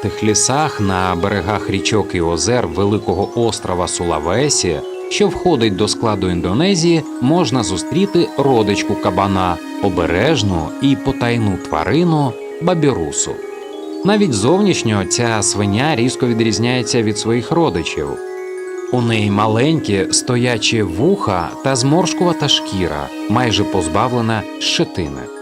трав'янистих лісах на берегах річок і озер великого острова Сулавесі, що входить до складу Індонезії, можна зустріти родичку кабана, обережну і потайну тварину бабірусу. Навіть зовнішньо ця свиня різко відрізняється від своїх родичів. У неї маленькі стоячі вуха та зморшкувата шкіра, майже позбавлена щетини.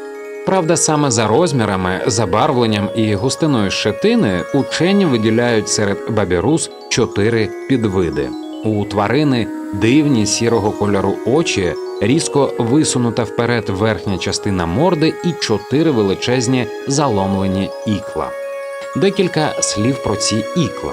Правда, саме за розмірами, забарвленням і густиною щетини учені виділяють серед бабірус чотири підвиди. У тварини дивні сірого кольору очі, різко висунута вперед верхня частина морди і чотири величезні заломлені ікла. Декілька слів про ці ікла.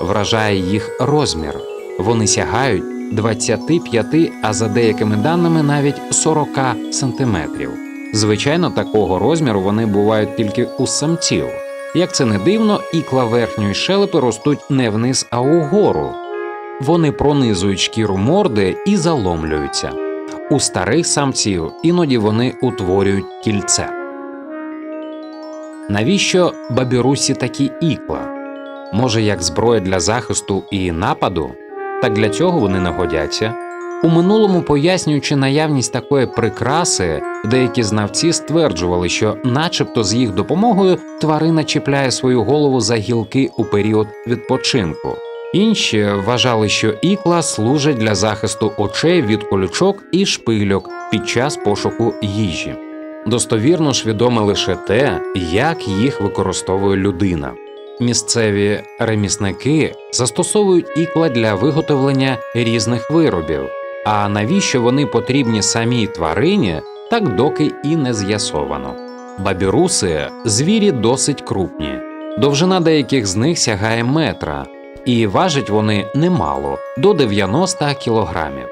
Вражає їх розмір. Вони сягають 25, а за деякими даними навіть 40 сантиметрів. Звичайно, такого розміру вони бувають тільки у самців. Як це не дивно, ікла верхньої щелепи ростуть не вниз, а угору. Вони пронизують шкіру морди і заломлюються. У старих самців іноді вони утворюють кільце. Навіщо бабірусі такі ікла? Може, як зброя для захисту і нападу? Так для цього вони не годяться. У минулому, пояснюючи наявність такої прикраси, деякі знавці стверджували, що, начебто, з їх допомогою тварина чіпляє свою голову за гілки у період відпочинку. Інші вважали, що ікла служать для захисту очей від колючок і шпильок під час пошуку їжі. Достовірно ж відоме лише те, як їх використовує людина. Місцеві ремісники застосовують ікла для виготовлення різних виробів. А навіщо вони потрібні самій тварині, так доки і не з'ясовано. Бабіруси звірі досить крупні. Довжина деяких з них сягає метра, і важать вони немало до 90 кілограмів.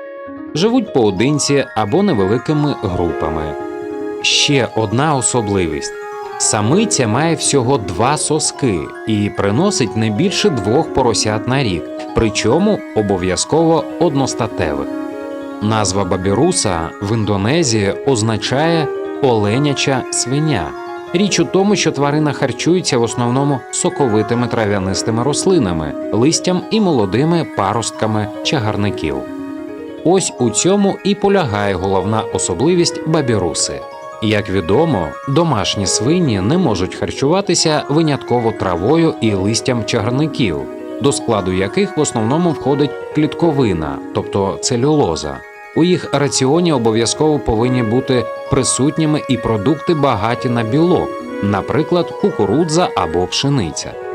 Живуть поодинці або невеликими групами. Ще одна особливість: самиця має всього два соски і приносить не більше двох поросят на рік, причому обов'язково одностатевих. Назва бабіруса в Індонезії означає оленяча свиня. Річ у тому, що тварина харчується в основному соковитими трав'янистими рослинами, листям і молодими паростками чагарників. Ось у цьому і полягає головна особливість бабіруси. Як відомо, домашні свині не можуть харчуватися винятково травою і листям чагарників, до складу яких в основному входить клітковина, тобто целюлоза. У їх раціоні обов'язково повинні бути присутніми і продукти багаті на білок, наприклад, кукурудза або пшениця.